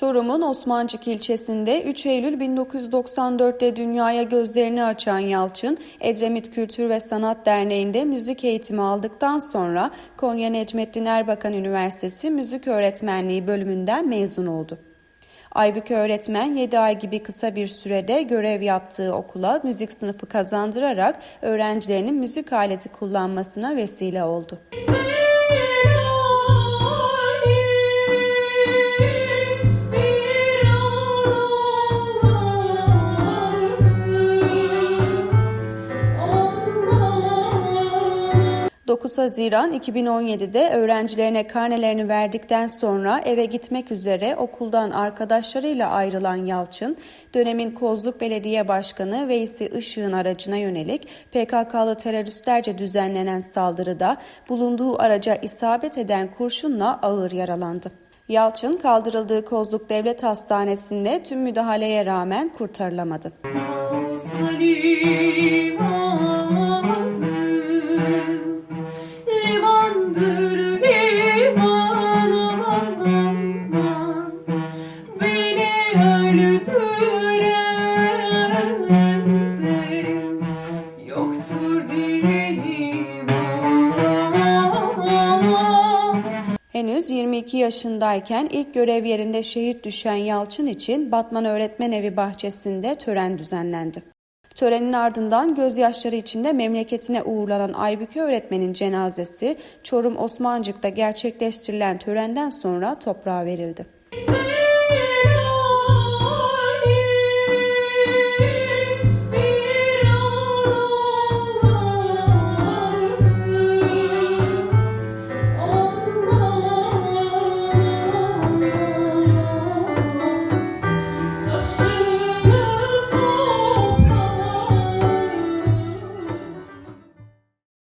Çorum'un Osmancık ilçesinde 3 Eylül 1994'te dünyaya gözlerini açan Yalçın, Edremit Kültür ve Sanat Derneği'nde müzik eğitimi aldıktan sonra Konya Necmettin Erbakan Üniversitesi Müzik Öğretmenliği bölümünden mezun oldu. Aybüke öğretmen 7 ay gibi kısa bir sürede görev yaptığı okula müzik sınıfı kazandırarak öğrencilerinin müzik aleti kullanmasına vesile oldu. bir 9 Haziran 2017'de öğrencilerine karnelerini verdikten sonra eve gitmek üzere okuldan arkadaşlarıyla ayrılan Yalçın, dönemin Kozluk Belediye Başkanı Veysi Işık'ın aracına yönelik PKK'lı teröristlerce düzenlenen saldırıda bulunduğu araca isabet eden kurşunla ağır yaralandı. Yalçın kaldırıldığı Kozluk Devlet Hastanesi'nde tüm müdahaleye rağmen kurtarılamadı. olsa Henüz 22 yaşındayken ilk görev yerinde şehit düşen Yalçın için Batman Öğretmen Evi bahçesinde tören düzenlendi. Törenin ardından gözyaşları içinde memleketine uğurlanan Aybüke öğretmenin cenazesi Çorum Osmancık'ta gerçekleştirilen törenden sonra toprağa verildi.